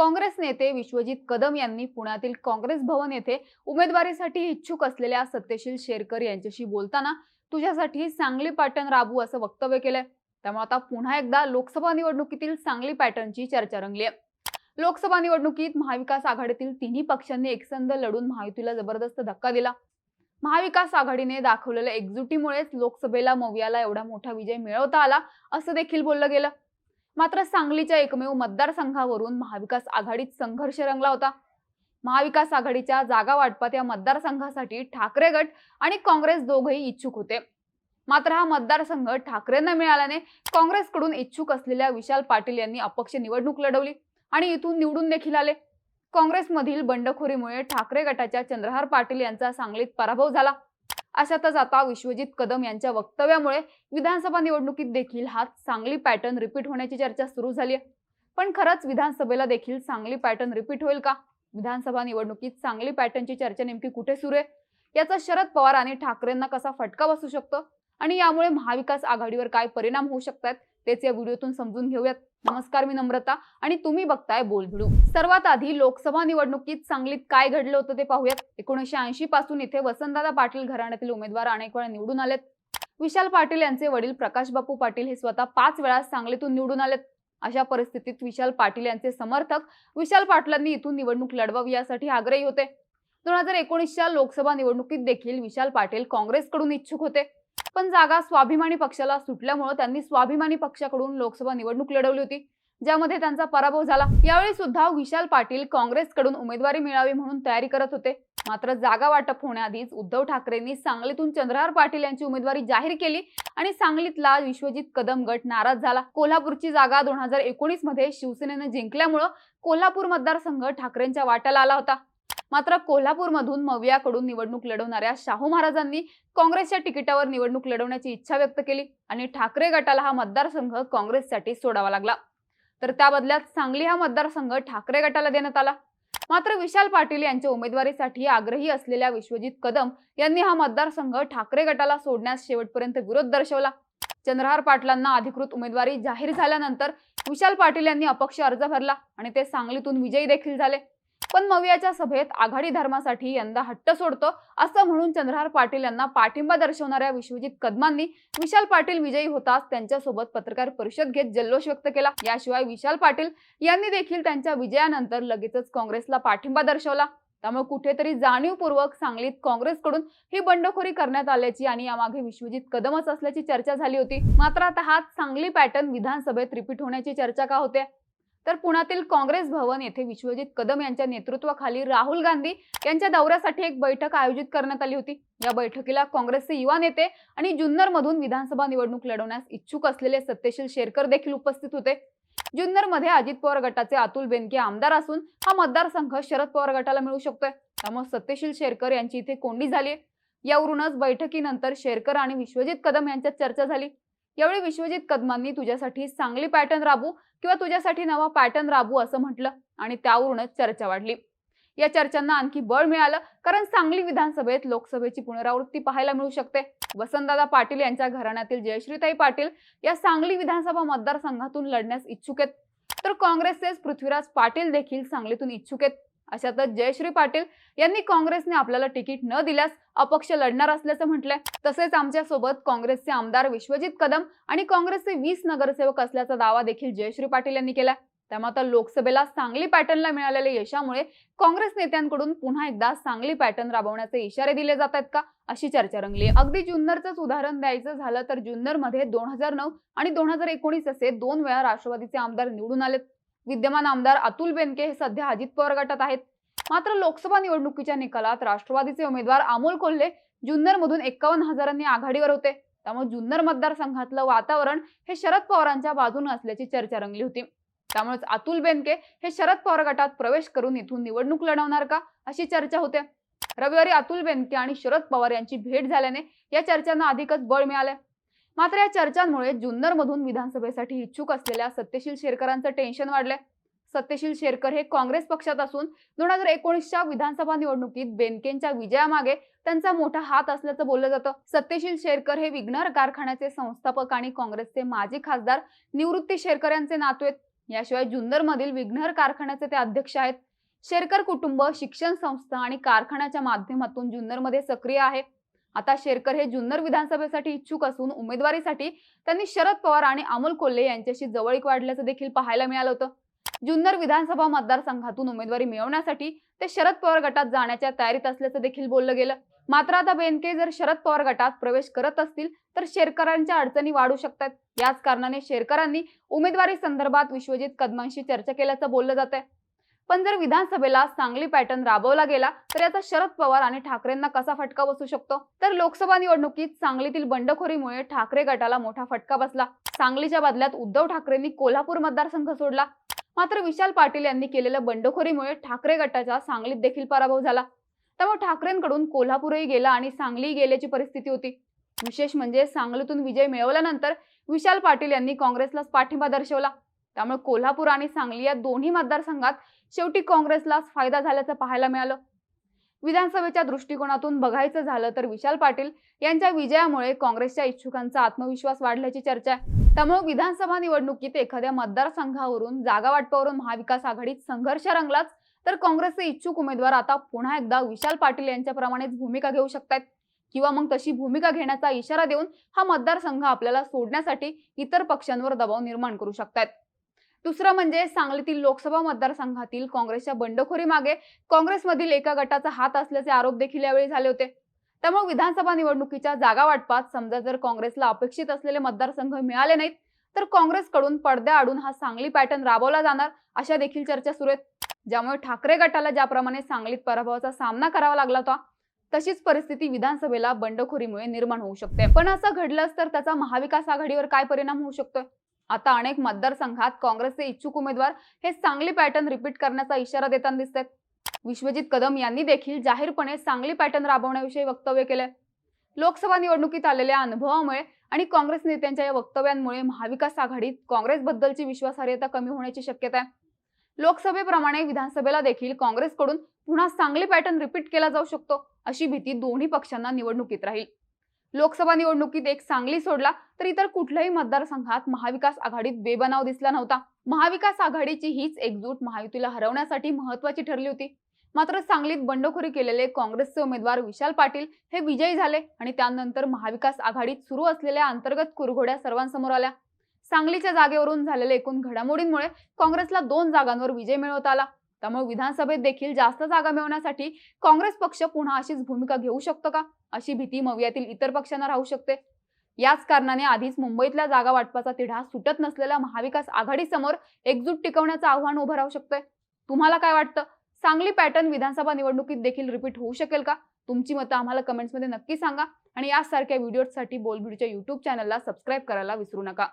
काँग्रेस नेते विश्वजित कदम यांनी पुण्यातील काँग्रेस भवन येथे उमेदवारीसाठी इच्छुक असलेल्या सत्यशील शेरकर यांच्याशी बोलताना तुझ्यासाठी सांगली पॅटर्न राबू असं वक्तव्य केलंय. त्यामुळे आता पुन्हा एकदा लोकसभा निवडणुकीतील सांगली पॅटर्नची चर्चा रंगली आहे. लोकसभा निवडणुकीत महाविकास आघाडीतील तिन्ही पक्षांनी एकसंध लढून महायुतीला जबरदस्त धक्का दिला. महाविकास आघाडीने दाखवलेल्या एकजुटीमुळेच लोकसभेला मवियाला एवढा मोठा विजय मिळवता आला असं देखील बोललं गेलं. मात्र सांगलीच्या एकमेव मतदारसंघावरून महाविकास आघाडीत संघर्ष रंगला होता. महाविकास आघाडीच्या जागा वाटपात या मतदारसंघासाठी ठाकरे गट आणि काँग्रेस दोघेही इच्छुक होते. मात्र हा मतदारसंघ ठाकरेंना मिळाल्याने काँग्रेसकडून इच्छुक असलेल्या विशाल पाटील यांनी अपक्ष निवडणूक लढवली आणि इथून निवडून देखील आले. काँग्रेसमधील बंडखोरीमुळे ठाकरे गटाच्या चंद्रहार पाटील यांचा सांगलीत पराभव झाला. अशातच आता विश्वजित कदम यांच्या वक्तव्यामुळे. विधानसभा निवडणुकीत देखील हा चांगली पॅटर्न रिपीट होण्याची चर्चा सुरू झाली आहे. पण खरंच विधानसभेला देखील सांगली पॅटर्न रिपीट होईल का? विधानसभा निवडणुकीत सांगली पॅटर्नची चर्चा नेमकी कुठे सुरू आहे? याचा शरद पवार आणि ठाकरेंना कसा फटका बसू शकतो? आणि यामुळे महाविकास आघाडीवर काय परिणाम होऊ शकतात? तेच या व्हिडिओतून समजून घेऊयात. नमस्कार मी नम्रता आणि तुम्ही बघताय बोलभिडू सर्वात आधी लोकसभा निवडणुकीत सांगलीत काय घडलं होतं ते पाहूयात. एकोणीशे ऐंशी पासून इथे वसंतदादा पाटील घराण्यातील उमेदवार अनेक वेळा निवडून आलेत. विशाल पाटील यांचे वडील प्रकाश बापू पाटील हे स्वतः पाच वेळा सांगलीतून निवडून आलेत. अशा परिस्थितीत विशाल पाटील यांचे समर्थक विशाल पाटलांनी इथून निवडणूक लढवावी यासाठी आग्रही होते. दोन हजार एकोणीसच्या लोकसभा निवडणुकीत देखील विशाल पाटील काँग्रेसकडून इच्छुक होते. पण जागा स्वाभिमानी पक्षाला सुटल्यामुळे त्यांनी स्वाभिमानी पक्षाकडून लोकसभा निवडणूक लढवली होती. ज्यामध्ये त्यांचा पराभव झाला. यावेळी सुद्धा विशाल पाटील काँग्रेसकडून उमेदवारी मिळावी म्हणून तयारी करत होते. मात्र जागा वाटप होण्याआधीच उद्धव ठाकरेंनी सांगलीतून चंद्रहार पाटील यांची उमेदवारी जाहीर केली आणि सांगलीतला विश्वजित कदम गट नाराज झाला. कोल्हापूरची जागा दोन हजार एकोणीसमध्ये शिवसेनेनं जिंकल्यामुळं कोल्हापूर मतदारसंघ ठाकरेंच्या वाट्याला आला होता. मात्र कोल्हापूरमधून मवियाकडून निवडणूक लढवणाऱ्या शाहू महाराजांनी काँग्रेसच्या तिकिटावर निवडणूक लढवण्याची इच्छा व्यक्त केली आणि ठाकरे गटाला हा मतदारसंघ काँग्रेससाठी सोडावा लागला. तर त्या बदल्यात सांगली हा मतदारसंघ ठाकरे गटाला देण्यात आला. मात्र विशाल पाटील यांच्या उमेदवारीसाठी आग्रही असलेल्या विश्वजित कदम यांनी हा मतदारसंघ ठाकरे गटाला सोडण्यास शेवटपर्यंत विरोध दर्शवला. चंद्रहार पाटलांना अधिकृत उमेदवारी जाहीर झाल्यानंतर विशाल पाटील यांनी अपक्ष अर्ज भरला आणि ते सांगलीतून विजयी देखील झाले. पण मवियाच्या सभेत आघाडी धर्मासाठी यंदा हट्ट सोडतो असं म्हणून चंद्रहार पाटील यांना पाठिंबा दर्शवणाऱ्या विश्वजित कदमांनी विशाल पाटील विजयी होताच त्यांच्यासोबत पत्रकार परिषद घेत जल्लोष व्यक्त केला. याशिवाय विशाल पाटील यांनी देखील त्यांच्या विजयानंतर लगेचच काँग्रेसला पाठिंबा दर्शवला. त्यामुळे कुठेतरी जाणीवपूर्वक सांगलीत काँग्रेसकडून ही बंडखोरी करण्यात आल्याची आणि यामागे विश्वजित कदमच असल्याची चर्चा झाली होती. मात्र आता हाच सांगली पॅटर्न विधानसभेत रिपीट होण्याची चर्चा का होते? तर पुण्यातील काँग्रेस भवन येथे विश्वजित कदम यांच्या नेतृत्वाखाली राहुल गांधी यांच्या दौऱ्यासाठी एक बैठक आयोजित करण्यात आली होती. या बैठकीला काँग्रेसचे युवा नेते आणि जुन्नर मधून विधानसभा निवडणूक लढवण्यास इच्छुक असलेले सत्यशील शेरकर देखील उपस्थित होते. जुन्नरमध्ये अजित पवार गटाचे अतुल बेनके आमदार असून हा मतदारसंघ शरद पवार गटाला मिळू शकतोय. त्यामुळे सत्यशील शेरकर यांची इथे कोंडी झाली यावरूनच बैठकीनंतर शेरकर आणि विश्वजित कदम यांच्यात चर्चा झाली. यावेळी विश्वजित कदमांनी तुझ्यासाठी सांगली पॅटर्न राबू किंवा तुझ्यासाठी नवा पॅटर्न राबू असं म्हटलं आणि त्यावरूनच चर्चा वाढली. या चर्चांना आणखी बळ मिळालं कारण सांगली विधानसभेत लोकसभेची पुनरावृत्ती पाहायला मिळू शकते. वसंतदादा पाटील यांच्या घराण्यातील जयश्रीताई पाटील या सांगली विधानसभा मतदारसंघातून लढण्यास इच्छुक आहेत. तर काँग्रेसचेच पृथ्वीराज पाटील देखील सांगलीतून इच्छुक आहेत. अशातच जयश्री पाटील यांनी काँग्रेसने आपल्याला तिकीट न दिल्यास अपक्ष लढणार असल्याचं म्हटलंय. तसेच आमच्यासोबत काँग्रेसचे आमदार विश्वजित कदम आणि काँग्रेसचे वीस नगरसेवक असल्याचा दावा देखील जयश्री पाटील यांनी केला त्यामुळे आता लोकसभेला सांगली पॅटर्नला मिळालेल्या यशामुळे काँग्रेस नेत्यांकडून पुन्हा एकदा सांगली पॅटर्न राबवण्याचे इशारे दिले जात आहेत का? अशी चर्चा रंगली अगदी जुन्नरचंच उदाहरण द्यायचं झालं तर जुन्नरमध्ये दोन हजार नऊ आणि दोन हजार एकोणीस असे दोन वेळा राष्ट्रवादीचे आमदार निवडून आलेत. विद्यमान आमदार अतुल बेनके हे सध्या अजित पवार गटात आहेत. मात्र लोकसभा निवडणुकीच्या निकालात राष्ट्रवादीचे उमेदवार अमोल कोल्हे जुन्नरमधून एकावन्न हजारांनी आघाडीवर होते. त्यामुळे जुन्नर मतदारसंघातलं वातावरण हे शरद पवारांच्या बाजूने असल्याची चर्चा रंगली होती. त्यामुळेच अतुल बेनके हे शरद पवार गटात प्रवेश करून इथून निवडणूक लढवणार का अशी चर्चा होते. रविवारी अतुल बेनके आणि शरद पवार यांची भेट झाल्याने या चर्चांना अधिकच बळ मिळाले. मात्र या चर्चांमुळे जुन्नरमधून विधानसभेसाठी इच्छुक असलेल्या सत्यशील शेरकरांचं टेन्शन वाढलंय. सत्यशील शेरकर हे काँग्रेस पक्षात असून दोन हजार एकोणीसच्या विधानसभा निवडणुकीत बेनकेंच्या विजयामागे त्यांचा मोठा हात असल्याचं बोललं जातं. सत्यशील शेरकर हे विघ्नर कारखान्याचे संस्थापक आणि काँग्रेसचे माजी खासदार निवृत्ती शेरकर यांचे नातू आहेत. याशिवाय जुन्नरमधील विघ्नर कारखान्याचे ते अध्यक्ष आहेत. शेरकर कुटुंब शिक्षण संस्था आणि कारखान्याच्या माध्यमातून जुन्नरमध्ये सक्रिय आहे. आता शेरकर हे जुन्नर विधानसभेसाठी इच्छुक असून उमेदवारीसाठी त्यांनी शरद पवार आणि अमोल कोल्हे यांच्याशी जवळीक वाढल्याचं देखील पाहायला मिळालं होतं. जुन्नर विधानसभा मतदारसंघातून उमेदवारी मिळवण्यासाठी ते शरद पवार गटात जाण्याच्या तयारीत असल्याचं देखील बोललं गेलं. मात्र आता बेनके जर शरद पवार गटात प्रवेश करत असतील तर शेरकरांच्या अडचणी वाढू शकतात. याच कारणाने शेरकरांनी उमेदवारी संदर्भात विश्वजित कदमांशी चर्चा केल्याचं बोललं जात आहे पण जर विधानसभेला सांगली पॅटर्न राबवला गेला तर याचा शरद पवार आणि ठाकरेंना कसा फटका बसू शकतो? तर लोकसभा निवडणुकीत सांगलीतील बंडखोरीमुळे ठाकरे गटाला मोठा फटका बसला. सांगलीच्या बदल्यात उद्धव ठाकरेंनी कोल्हापूर मतदारसंघ सोडला. मात्र विशाल पाटील यांनी केलेल्या बंडखोरीमुळे ठाकरे गटाचा सांगलीत देखील पराभव झाला. त्यामुळे ठाकरेंकडून कोल्हापूरही गेला आणि सांगलीही गेल्याची परिस्थिती होती. विशेष म्हणजे सांगलीतून विजय मिळवल्यानंतर विशाल पाटील यांनी काँग्रेसलाच पाठिंबा दर्शवला. त्यामुळे कोल्हापूर आणि सांगली या दोन्ही मतदारसंघात शेवटी काँग्रेसलाच फायदा झाल्याचं पाहायला मिळालं. विधानसभेच्या दृष्टिकोनातून बघायचं झालं तर विशाल पाटील यांच्या विजयामुळे काँग्रेसच्या इच्छुकांचा आत्मविश्वास वाढल्याची चर्चा आहे. त्यामुळे विधानसभा निवडणुकीत एखाद्या मतदारसंघावरून जागा वाटपावरून महाविकास आघाडीत संघर्ष रंगलाच तर काँग्रेसचे इच्छुक उमेदवार आता पुन्हा एकदा विशाल पाटील यांच्याप्रमाणेच भूमिका घेऊ शकतात किंवा मग तशी भूमिका घेण्याचा इशारा देऊन हा मतदारसंघ आपल्याला सोडण्यासाठी इतर पक्षांवर दबाव निर्माण करू शकतात दुसरं म्हणजे सांगलीतील लोकसभा मतदारसंघातील काँग्रेसच्या बंडखोरी मागे काँग्रेसमधील एका गटाचा हात असल्याचे आरोप देखील यावेळी झाले होते. त्यामुळे विधानसभा निवडणुकीच्या जागा वाटपात समजा जर काँग्रेसला अपेक्षित असलेले मतदारसंघ मिळाले नाहीत तर काँग्रेसकडून पडद्या आडून हा सांगली पॅटर्न राबवला जाणार अशा देखील चर्चा सुरू आहेत. ज्यामुळे ठाकरे गटाला ज्याप्रमाणे सांगलीत पराभवाचा सामना करावा लागला होता तशीच परिस्थिती विधानसभेला बंडखोरीमुळे निर्माण होऊ शकते. पण असं घडलंच तर त्याचा महाविकास आघाडीवर काय परिणाम होऊ शकतोय? आता अनेक मतदारसंघात काँग्रेसचे इच्छुक उमेदवार हे सांगली पॅटर्न रिपीट करण्याचा इशारा देताना दिसत विश्वजित कदम यांनी देखील जाहीरपणे सांगली पॅटर्न राबवण्याविषयी वक्तव्य केले लोकसभा निवडणुकीत आलेल्या अनुभवामुळे आणि काँग्रेस नेत्यांच्या या वक्तव्यांमुळे महाविकास आघाडीत काँग्रेसबद्दलची विश्वासार्हता कमी होण्याची शक्यता आहे. लोकसभेप्रमाणे विधानसभेला देखील काँग्रेसकडून पुन्हा सांगली पॅटर्न रिपीट केला जाऊ शकतो अशी भीती दोन्ही पक्षांना निवडणुकीत राहील. लोकसभा निवडणुकीत एक सांगली सोडला तर इतर कुठल्याही मतदारसंघात महाविकास आघाडीत बेबनाव दिसला नव्हता. महाविकास आघाडीची हीच एकजूट महायुतीला हरवण्यासाठी महत्वाची ठरली होती. मात्र सांगलीत बंडखोरी केलेले काँग्रेसचे उमेदवार विशाल पाटील हे विजयी झाले आणि त्यानंतर महाविकास आघाडीत सुरू असलेल्या अंतर्गत कुरघोड्या सर्वांसमोर आल्या. सांगलीच्या जागेवरून झालेल्या एकूण घडामोडींमुळे काँग्रेसला दोन जागांवर विजय मिळवता आला. त्यामुळे विधानसभेत देखील जास्त जागा मिळवण्यासाठी काँग्रेस पक्ष पुन्हा अशीच भूमिका घेऊ शकतो का? अशी भीती मवियातील इतर पक्षांना राहू शकते. याच कारणाने आधीच मुंबईतल्या जागा वाटपाचा तिढा सुटत नसलेल्या महाविकास आघाडीसमोर एकजूट टिकवण्याचं आव्हान उभं राहू शकतंय. तुम्हाला काय वाटतं? सांगली पॅटर्न विधानसभा निवडणुकीत देखील रिपीट होऊ शकेल का? तुमची मतं आम्हाला कमेंट्समध्ये नक्की सांगा. आणि यासारख्या व्हिडिओसाठी बोलबिडच्या युट्यूब चॅनलला सबस्क्राईब करायला विसरू नका.